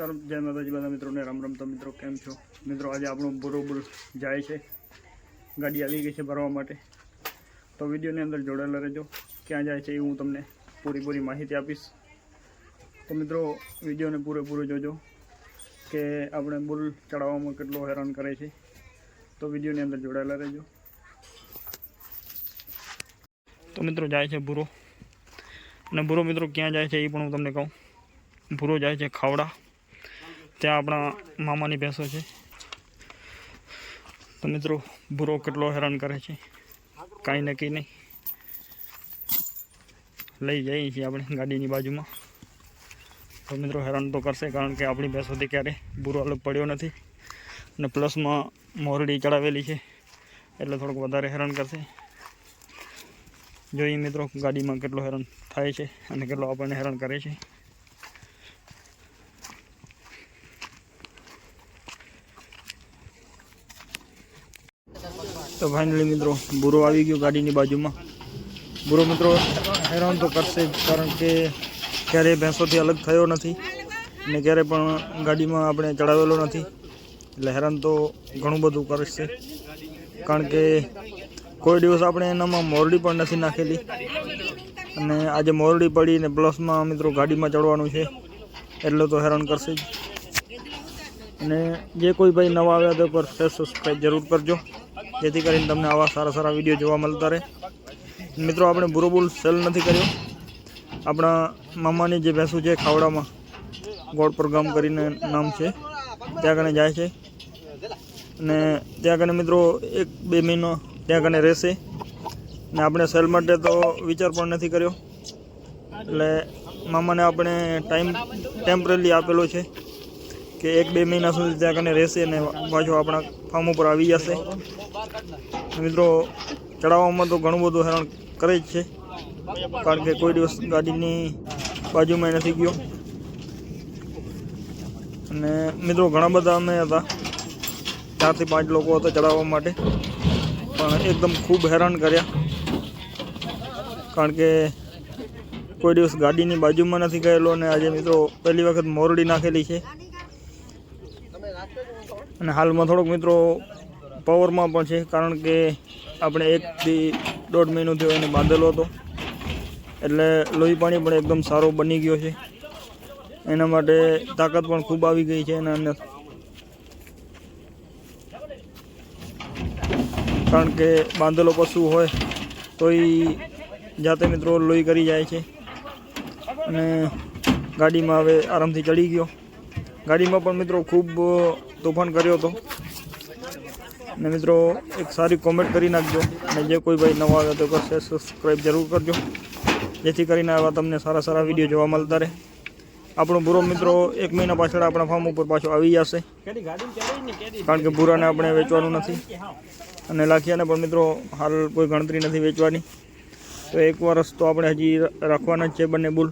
નમસ્કાર, જય માતાજી બધા મિત્રોને રામ રામ. મિત્રો, કેમ છો? મિત્રો, આજે આપણું બરોબર જાય છે. ગાડી આવી ગઈ છે ભરવા માટે. તો વિડીયોની અંદર જોડાયેલા રહેજો. ક્યાં જાય છે એ હું તમને પૂરી પૂરી માહિતી આપીશ. તો મિત્રો, વિડીયોને પૂરેપૂરો જોજો કે આપણે બુલ ચડાવવામાં કેટલો હેરાન કરે છે. તો વિડીયોની અંદર જોડાયેલા રહેજો. તો મિત્રો, જાય છે ભૂરો. અને ભૂરો મિત્રો, ક્યાં જાય છે એ પણ હું તમને કહું. ભૂરો જાય છે ખાવડા. ત્યાં આપણા મામાની ભેંસો છે. તો મિત્રો, ભૂરો કેટલો હેરાન કરે છે. કાંઈ નક્કી નહીં. લઈ જઈએ છીએ આપણે ગાડીની બાજુમાં. તો મિત્રો, હેરાન તો કરશે કારણ કે આપણી ભેંસોથી ક્યારે ભૂરો અલગ પડ્યો નથી. અને પ્લસમાં મોરડી ચડાવેલી છે. એટલે થોડુંક વધારે હેરાન કરશે. જોઈએ મિત્રો, ગાડીમાં કેટલો હેરાન થાય છે અને કેટલો આપણને હેરાન કરે છે. તો ફાઇનલી મિત્રો, બુરો આવી ગયો ગાડીની બાજુમાં. બુરો મિત્રો હેરાન તો કરશે કારણ કે ક્યારેય ભેંસોથી અલગ થયો નથી અને ક્યારે પણ ગાડીમાં આપણે ચડાવેલો નથી. એટલે હેરાન તો ઘણું બધું કરશે. કારણ કે કોઈ દિવસ આપણે એનામાં મોરડી પણ નથી નાખેલી. અને આજે મોરડી પડી ને પ્લસમાં મિત્રો ગાડીમાં ચડવાનું છે, એટલે તો હેરાન કરશે અને જે કોઈ ભાઈ નવા આવ્યા તો પર સબસ્ક્રાઈબ જરૂર કરજો. જેથી કરીને તમને આવા સારા સારા વીડિયો જોવા મળતા રહે. મિત્રો, આપણે બુરોબુલ સેલ નથી કર્યો. આપણા મામાની જે ભેંસું છે, ખાવડામાં ગોળપર ગામ કરીને નામ છે. ત્યાં કને જાય છે. અને ત્યાં કને મિત્રો, એક બે મહિનો ત્યાં કને રહેશે. ને આપણે સેલ માટે તો વિચાર પણ નથી કર્યો. એટલે મામાને આપણે ટાઈમ ટેમ્પરરી આપેલો છે. કે એક બે મહિના સુધી ત્યાં કને રહેશે અને પાછું આપણા ફાર્મ ઉપર આવી જશે. મિત્રો, ચડાવવામાં તો ઘણું બધું હેરાન કરે જ છે. કારણ કે કોઈ દિવસ ગાડીની બાજુમાં નથી ગયો. અને મિત્રો, ઘણા બધા અમે હતા. ચારથી પાંચ લોકો હતા ચડાવવા માટે. પણ એકદમ ખૂબ હેરાન કર્યા. કારણ કે કોઈ દિવસ ગાડીની બાજુમાં નથી ગયેલો અને આજે મિત્રો પહેલી વખત મોરડી નાખેલી છે. અને હાલમાં થોડોક મિત્રો પાવરમાં પણ છે, કારણ કે આપણે એકથી દોઢ મહિનો થયો એને બાંધેલો હતો. એટલે લોહી પાણી પણ એકદમ સારો બની ગયો છે. એના માટે તાકાત પણ ખૂબ આવી ગઈ છે એના અંદર. કારણ કે બાંધેલો પશુ હોય તો એ જાતે મિત્રો લોહી કરી જાય છે. અને ગાડીમાં હવે આરામથી ચડી ગયો. ગાડીમાં પણ મિત્રો ખૂબ તોફાન કર્યો હતો. અને મિત્રો એક સારી કોમેન્ટ કરી નાખજો. અને જે કોઈ ભાઈ નવા આવે તો કરશે સબસ્ક્રાઈબ જરૂર કરજો. જેથી કરીને આવા તમને સારા સારા વીડિયો જોવા મળતા રહે. આપણો ભૂરો મિત્રો એક મહિના પાછળ આપણા ફાર્મ ઉપર પાછો આવી જશે. કારણ કે ભૂરાને આપણે વેચવાનું નથી. અને લાખિયાને પણ મિત્રો હાલ કોઈ ગણતરી નથી વેચવાની. તો એક વર્ષ તો આપણે હજી રાખવાના જ છે બંને બુલ.